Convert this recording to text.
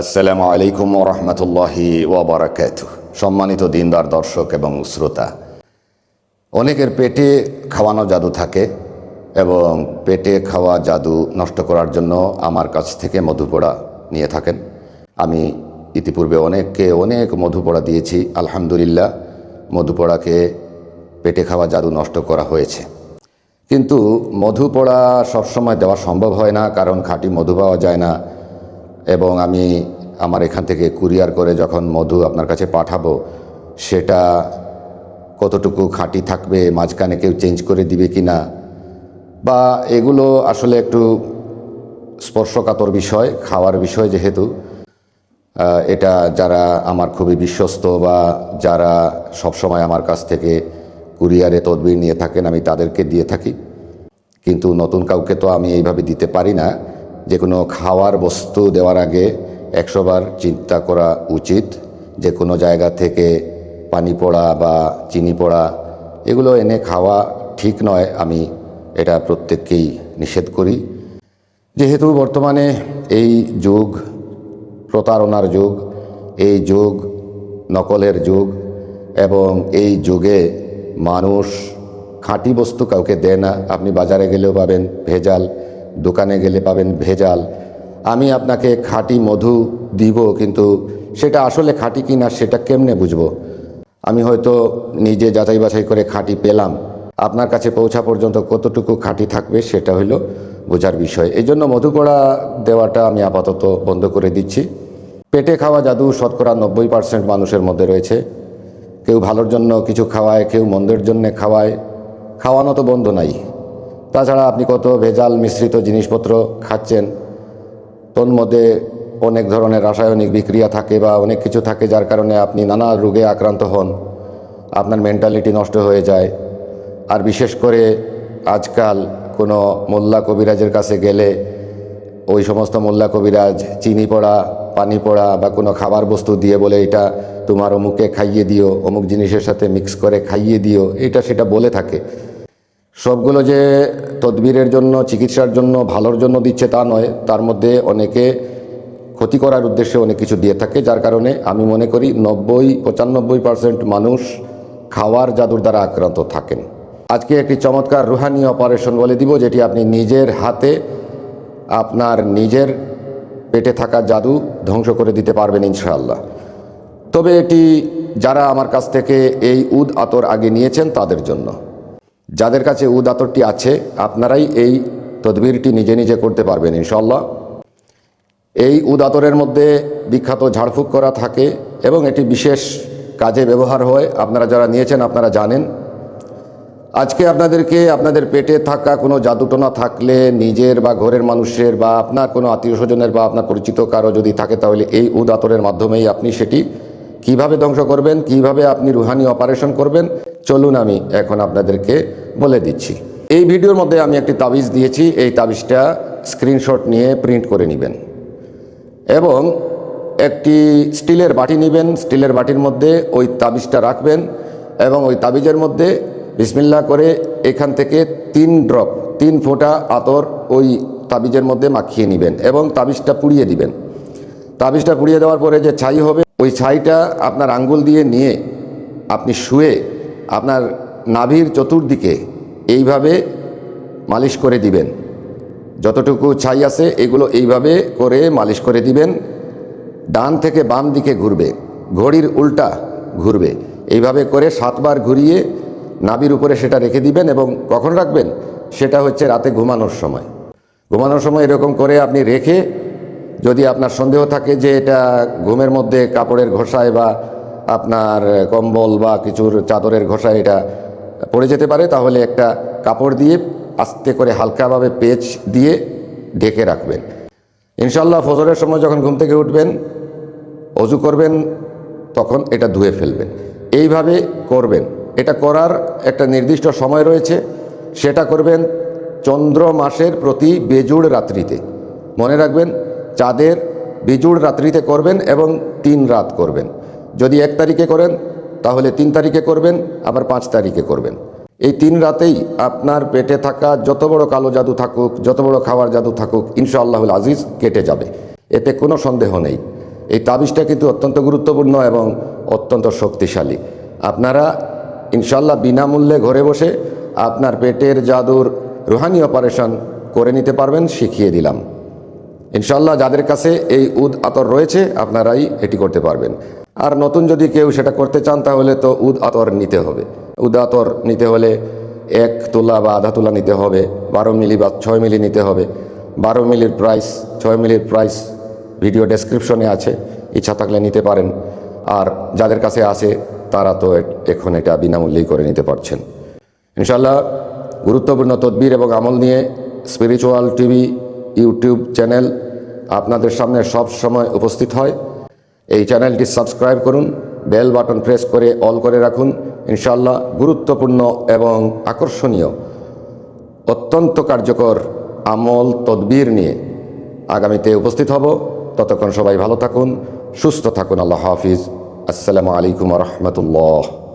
আসসালামু আলাইকুম রহমতুল্লাহি ওবরাকাত সম্মানিত দিনদার, দর্শক এবং শ্রোতা, অনেকের পেটে খাওয়ানো জাদু থাকে এবং পেটে খাওয়া জাদু নষ্ট করার জন্য আমার কাছ থেকে মধুপোড়া নিয়ে থাকেন। আমি ইতিপূর্বে অনেককে অনেক মধুপোড়া দিয়েছি, আলহামদুলিল্লাহ, মধুপোড়াকে পেটে খাওয়া জাদু নষ্ট করা হয়েছে। কিন্তু মধু পোড়া সবসময় দেওয়া সম্ভব হয় না, কারণ খাঁটি মধু পাওয়া যায় না। এবং আমি আমার এখান থেকে কুরিয়ার করে যখন মধু আপনার কাছে পাঠাবো, সেটা কতটুকু খাঁটি থাকবে, মাঝখানে কেউ চেঞ্জ করে দিবে কি না বা এগুলো আসলে একটু স্পর্শকাতর বিষয়, খাওয়ার বিষয় যেহেতু এটা যারা আমার খুবই বিশ্বস্ত বা যারা সবসময় আমার কাছ থেকে কুরিয়ারে তদবির নিয়ে থাকেন, আমি তাদেরকে দিয়ে থাকি। কিন্তু নতুন কাউকে তো আমি এইভাবে দিতে পারি না। যে কোনো খাওয়ার বস্তু দেওয়ার আগে একশোবার চিন্তা করা উচিত। যে কোনো জায়গা থেকে পানি পড়া বা চিনি পড়া, এগুলো এনে খাওয়া ঠিক নয়, আমি এটা প্রত্যেককেই নিষেধ করি। যেহেতু বর্তমানে এই যুগ, প্রতারণার যুগ, এই যুগ, নকলের যুগ, এবং এই যুগে মানুষ খাঁটি বস্তু কাউকে দেয় না, আপনি বাজারে গেলেও পাবেন ভেজাল দোকানে গেলে পাবেন ভেজাল। আমি আপনাকে খাঁটি মধু দিব, কিন্তু সেটা আসলে খাঁটি কি না সেটা কেমনে বুঝব? আমি হয়তো নিজে যাচাই বাছাই করে খাঁটি পেলাম। আপনার কাছে পৌঁছা পর্যন্ত কতটুকু খাঁটি থাকবে সেটা হলো বোঝার বিষয়। এই জন্য মধুকড়া দেওয়াটা আমি আপাতত বন্ধ করে দিচ্ছি। পেটে খাওয়া জাদু শতকরা নব্বই পার্সেন্ট মানুষের মধ্যে রয়েছে। কেউ ভালোর জন্য কিছু খাওয়ায়, কেউ মন্দের জন্য খাওয়ায়। খাওয়ানো তো বন্ধ নাই। তাছাড়া আপনি কত ভেজাল মিশ্রিত জিনিসপত্র খাচ্ছেন, তোর মধ্যে অনেক ধরনের রাসায়নিক বিক্রিয়া থাকে বা অনেক কিছু থাকে যার কারণে আপনি নানা রোগে আক্রান্ত হন, আপনার মেন্টালিটি নষ্ট হয়ে যায়। আর বিশেষ করে আজকাল কোনো মোল্লা কবিরাজের কাছে গেলে ওই সমস্ত মোল্লা কবিরাজ চিনি পড়া, পানি পড়া বা কোনো খাবার বস্তু দিয়ে বলে, এটা তোমার অমুকে খাইয়ে দিও, অমুক জিনিসের সাথে মিক্স করে খাইয়ে দিও। এটা সেটা বলে থাকে। সবগুলো যে তদবিরের জন্য, চিকিৎসার জন্য, ভালোর জন্য দিচ্ছে তা নয়, তার মধ্যে অনেকে ক্ষতি করার উদ্দেশ্যে অনেক কিছু দিয়ে থাকে, যার কারণে আমি মনে করি নব্বই, পঁচানব্বই পার্সেন্ট মানুষ খাওয়ার জাদুর দ্বারা আক্রান্ত থাকেন। আজকে একটি চমৎকার রুহানি অপারেশন বলে দিব, যেটি আপনি নিজের হাতে আপনার নিজের পেটে থাকা জাদু ধ্বংস করে দিতে পারবেন ইনশাআল্লাহ। তবে এটি যারা আমার কাছ থেকে এই উদ আতর আগে নিয়েছেন, তাদের জন্য। যাদের কাছে উদ আতরটি আছে, আপনারাই এই তদবিরটি নিজে নিজে করতে পারবেন ইনশাল্লাহ এই উদ আতরের মধ্যে বিখ্যাত ঝাড়ফুঁক করা থাকে এবং এটি বিশেষ কাজে ব্যবহার হয়। আপনারা যারা নিয়েছেন, আপনারা জানেন। আজকে আপনাদেরকে আপনাদের পেটে থাকা কোনো জাদুটোনা থাকলে নিজের বা ঘরের মানুষের বা আপনার কোনো আত্মীয় স্বজনের বা আপনার পরিচিত কারও যদি থাকে, তাহলে এই উদ আতরের মাধ্যমেই আপনি সেটি কীভাবে ধ্বংস করবেন, কীভাবে আপনি রুহানি অপারেশন করবেন চলুন আমি এখন আপনাদেরকে বলে দিচ্ছি। এই ভিডিওর মধ্যে আমি একটি তাবিজ দিয়েছি, এই তাবিজটা স্ক্রিনশট নিয়ে প্রিন্ট করে নেবেন এবং একটি স্টিলের বাটি নেবেন, স্টিলের বাটির মধ্যে ওই তাবিজটা রাখবেন এবং ওই তাবিজের মধ্যে বিসমিল্লা করে এখান থেকে তিন ড্রপ, তিন ফোঁটা আতর ওই তাবিজের মধ্যে মাখিয়ে নেবেন এবং তাবিজটা পুড়িয়ে দিবেন। তাবিজটা পুড়িয়ে দেওয়ার পরে যে ছাই হবে, ওই ছাইটা আপনার আঙ্গুল দিয়ে নিয়ে আপনি শুয়ে আপনার নাভির চতুর্দিকে এইভাবে মালিশ করে দিবেন। যতটুকু ছাই আছে, এগুলো এইভাবে করে মালিশ করে দিবেন। ডান থেকে বাম দিকে ঘুরবে। ঘড়ির উল্টা ঘুরবে। এইভাবে করে সাতবার ঘুরিয়ে নাবির উপরে সেটা রেখে দিবেন এবং কখন রাখবেন? সেটা হচ্ছে রাতে ঘুমানোর সময়। ঘুমানোর সময় এরকম করে আপনি রেখে যদি আপনার সন্দেহ থাকে যে এটা ঘুমের মধ্যে কাপড়ের ঘষায় বা আপনার কম্বল বা কিছুর চাদরের ঘষায় এটা পড়ে যেতে পারে, তাহলে একটা কাপড় দিয়ে আস্তে করে হালকাভাবে পেচ দিয়ে ঢেকে রাখবেন। ইনশাল্লাহ ফজরের সময় যখন ঘুম থেকে উঠবেন, অজু করবেন, তখন এটা ধুয়ে ফেলবেন। এইভাবে করবেন। এটা করার একটা নির্দিষ্ট সময় রয়েছে। সেটা করবেন চন্দ্র মাসের প্রতি বেজুড় রাত্রিতে। মনে রাখবেন, চাঁদের বেজুড় রাত্রিতে করবেন এবং তিন রাত করবেন। যদি এক তারিখে করেন, তাহলে তিন তারিখে করবেন, আবার পাঁচ তারিখে করবেন। এই তিন রাতেই আপনার পেটে থাকা যত বড় কালো জাদু থাকুক, যত বড় খাওয়ার জাদু থাকুক, ইনশাআল্লাহুল আজিজ কেটে যাবে। এতে কোনো সন্দেহ নেই। এই তাবিজটা কিন্তু অত্যন্ত গুরুত্বপূর্ণ এবং অত্যন্ত শক্তিশালী। আপনারা ইনশাল্লাহ বিনামূল্যে ঘরে বসে আপনার পেটের জাদুর রুহানি অপারেশন করে নিতে পারবেন, শিখিয়ে দিলাম। ইনশাল্লাহ যাদের কাছে এই উদ আতর রয়েছে, আপনারাই এটি করতে পারবেন। আর নতুন যদি কেউ সেটা করতে চান, তাহলে তো উদ আতর নিতে হবে। উদ আতর নিতে হলে এক তোলা বা আধা তোলা নিতে হবে, বারো মিলি বা ছয় মিলি নিতে হবে। বারো মিলির প্রাইস ছয় মিলির প্রাইস ভিডিও ডেসক্রিপশনে আছে, ইচ্ছা থাকলে নিতে পারেন। আর যাদের কাছে আছে, তারা তো এখন এটা বিনামূল্যেই করে নিতে পারছেন। ইনশাল্লাহ গুরুত্বপূর্ণ তদবির এবং আমল নিয়ে স্পিরিচুয়াল টিভি ইউটিউব চ্যানেল আপনাদের সামনে সব সময় উপস্থিত হয়। এই চ্যানেলটি সাবস্ক্রাইব করুন, বেল বাটন প্রেস করে অল করে রাখুন। ইনশাল্লাহ গুরুত্বপূর্ণ এবং আকর্ষণীয়, অত্যন্ত কার্যকর আমল তদবির নিয়ে আগামীতে উপস্থিত হব। ততক্ষণ সবাই ভালো থাকুন, সুস্থ থাকুন। আল্লাহ হাফিজ। আসসালামু আলাইকুম রহমতুল্লাহ।